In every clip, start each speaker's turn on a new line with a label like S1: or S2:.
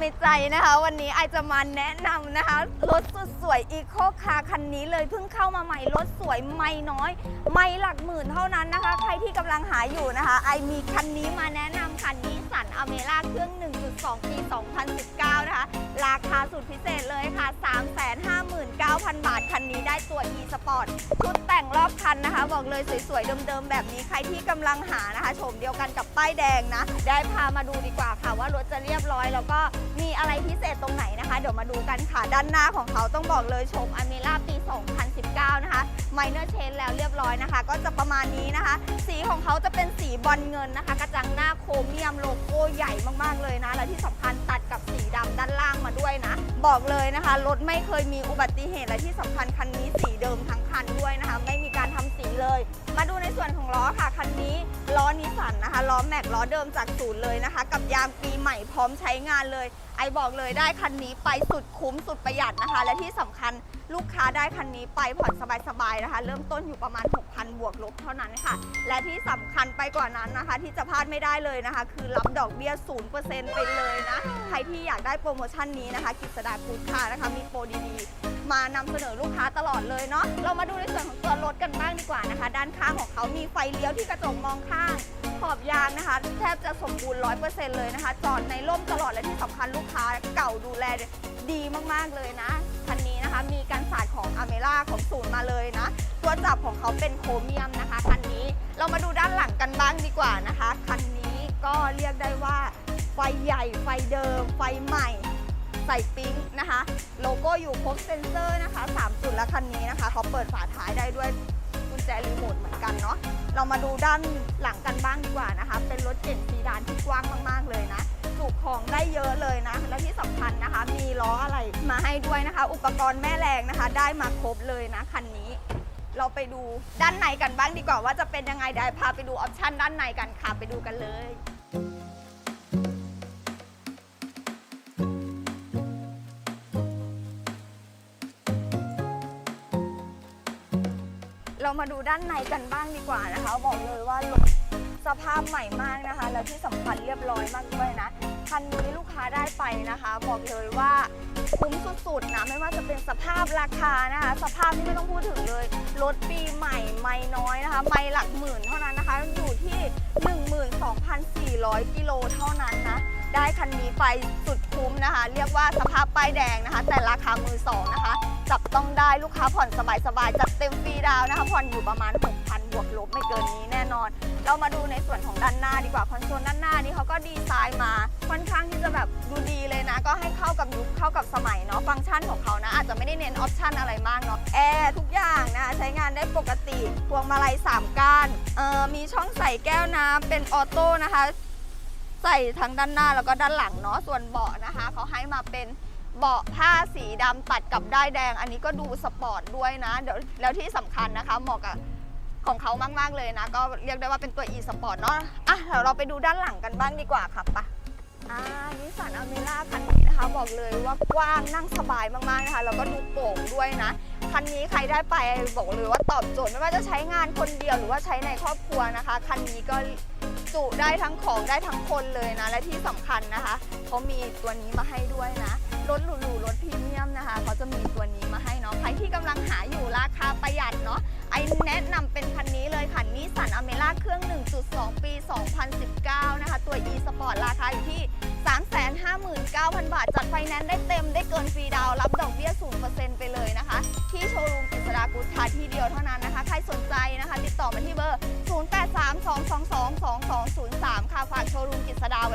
S1: ในใจนะคะ วันนี้ไอจะมาแนะนำนะคะ รถสุดสวยอีโคคาร์คันนี้เลยเพิ่งเข้ามาใหม่รถสวยไม่น้อย ไม่หลักหมื่นเท่านั้นนะคะ ใครที่กำลังหาอยู่นะคะ ไอมีคันนี้มาแนะนำคันนี้สันอเมร่าเครื่อง 1.2 ปี 2019 นะคะ ราคาสุดพิเศษเลยค่ะ 3 359,000 บาท คันนี้ได้ตัว e sport ชุดแต่งรอบคันนะคะ บอกเลยสวยๆ เดิมๆ แบบนี้ใครที่กำลังหานะคะชมเดียวกันกับป้ายแดงนะ ได้พามาดูดีกว่าค่ะว่ารถจะเรียบร้อย แล้วก็มีอะไรพิเศษตรงไหนนะคะ เดี๋ยวมาดูกันค่ะ ด้านหน้าของเขาต้องบอกเลยชมอเมร่าปี 2019 นะคะไมเนอร์เชนแล้วเรียบร้อยนะคะ ก็จะประมาณนี้นะคะ สีของเขาจะเป็นสีบอลเงินนะคะ กระจังหน้าโครเมียมโลโก้ใหญ่มากๆเลยนะ และที่สำคัญตัดกับสีดำด้านล่างมาด้วยนะ บอกเลยนะคะรถไม่เคยมีอุบัติเหตุและที่สำคัญคันนี้สีเดิมทั้งคันด้วยนะคะ ไม่มีการทำสีเลย มาดูในส่วนของล้อค่ะคันนี้ล้อนิสสันนะคะล้อแม็กล้อเดิมจากศูนย์เลยนะคะ กับยางปีใหม่พร้อมใช้งานเลย ไอบอกเลยได้คันนี้ไปสุดคุ้มสุดประหยัดนะคะ และที่สำคัญลูกค้าได้คันนี้ไปผ่อนสบายๆนะคะ เริ่มต้นอยู่ประมาณ 6,000 บวกลบเท่านั้นค่ะ และที่สำคัญไปกว่านั้นนะคะ ที่จะพลาดไม่ได้เลยนะคะ คือรับดอกเบี้ย 0%ไปเลยนะ ใครที่อยากได้โปรโมชั่นนี้นะคะกิจสดากูดค่านะคะมีโปรดีๆ มานำเสนอลูกค้าตลอดเลยเนาะเรามาดูในส่วนของตัวรถกันบ้างดีกว่านะคะ ด้านข้างของเขามีไฟเลี้ยวที่กระจกมองข้าง ขอบยางนะคะ แทบจะสมบูรณ์100%เลยนะคะ จอดในร่มตลอดและที่สำคัญลูกค้าเก่าดูแลดีมาก ๆ เลยนะคันนี้นะคะมีการสาดของอเมร่าของศูนย์มาเลยนะ ตัวจับของเขาเป็นโครเมียมนะคะคันนี้เรามาดูด้านหลังกันบ้างดีกว่านะคะคันนี้ก็เรียกได้ว่าไฟใหญ่ไฟเดิมไฟใหม่ ใส่ปิ๊งนะคะ โลโก้อยู่ครบเซ็นเซอร์นะคะ 3 จุดและคันนี้นะคะเขาเปิดฝาท้ายได้ด้วยกุญแจรีโมทเหมือนกันเนาะเรามาดูด้านหลังกันบ้างดีกว่านะคะ เป็นรถเก๋งซีดานที่กว้างมากๆเลยนะจุของได้เยอะเลยนะ และที่สำคัญนะคะ มีล้ออะไรมาให้ด้วยนะคะ อุปกรณ์แม่แรงนะคะ ได้มาครบเลยนะคันนี้ เราไปดูด้านในกันบ้างดีกว่าว่าจะเป็นยังไงเดี๋ยวพาไปดูออปชันด้านในกันค่ะไปดูกันเลย เรามาดูด้านในกันบ้างดีกว่านะคะ บอกเลยว่ารถสภาพใหม่มากนะคะ แล้วที่สำคัญเรียบร้อยมากด้วยนะคันนี้ลูกค้าได้ไปนะคะ บอกเลยว่าคุ้มสุดๆนะไม่ว่าจะเป็นสภาพราคานะคะ สภาพที่ไม่ต้องพูดถึงเลยรถปีใหม่ไม่น้อยนะคะ ไม่หลักหมื่นเท่านั้นนะคะอยู่ที่ 12,400 กิโลเท่านั้น ได้คันนี้ไปสุดคุ้มนะคะ เรียกว่าสภาพป้ายแดงนะคะ แต่ราคามือสองนะคะ จับต้องได้ลูกค้าผ่อนสบายๆจัดเต็มฟรีดาวนะคะผ่อนอยู่ประมาณ 6,000 บวกลบไม่เกินนี้แน่นอน เรามาดูในส่วนของด้านหน้าดีกว่าคอนโซลด้านหน้านี่เขาก็ดีไซน์มาค่อนข้างที่จะแบบดูดีเลยนะ ก็ให้เข้ากับยุคเข้ากับสมัยเนาะฟังก์ชันของเขานะ อาจจะไม่ได้เน้นออปชันอะไรมากเนาะแอร์ทุกอย่างนะใช้งานได้ปกติพวงมาลัย3ก้านมีช่องใส่แก้วน้ำเป็นออโต้นะคะ ใส่ทั้งด้านหน้าแล้วก็ด้านหลังเนาะส่วนเบาะนะคะเขาให้มาเป็นเบาะผ้าสีดำตัดกับด้ายแดง อันนี้ก็ดูสปอร์ตด้วยนะเดี๋ยวแล้วที่สำคัญนะคะเหมาะกับของเขามาก ๆ เลยนะ ก็เรียกได้ว่าเป็นตัว e sport เนาะอะเดี๋ยวเราไปดูด้านหลังกันบ้างดีกว่าค่ะปะอ่านิสสันอเมร่าคันนี้นะคะ บอกเลยว่ากว้างนั่งสบายมาก ๆ นะคะ แล้วก็ดูโป่งด้วยนะ คันนี้ใครได้ไปบอกเลยว่าตอบโจทย์ไม่ว่าจะใช้งานคนเดียวหรือว่าใช้ในครอบครัวนะคะ คันนี้ก็ จุได้ทั้งของได้ทั้งคนเลยนะ และที่สำคัญนะคะเขามีตัวนี้มาให้ด้วยนะรถหรูๆรถพรีเมียมนะคะเขาจะมีตัวนี้มาให้เนาะใครที่กำลังหาอยู่ราคาประหยัดเนาะไอแนะนำเป็นคันนี้เลยค่ะนิสสันอเมร่าเครื่อง 1.2 ปี 2019 นะคะ ตัว e sport ราคาอยู่ที่ 359,000 บาทจัดไฟแนนซ์ได้เต็มได้เกินฟรีดาวรับดอก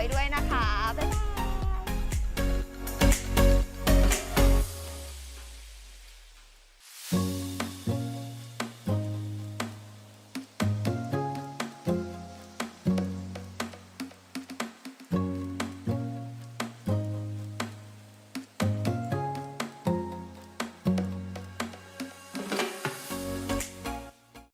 S1: ไว้ด้วยนะคะบ๊ายบาย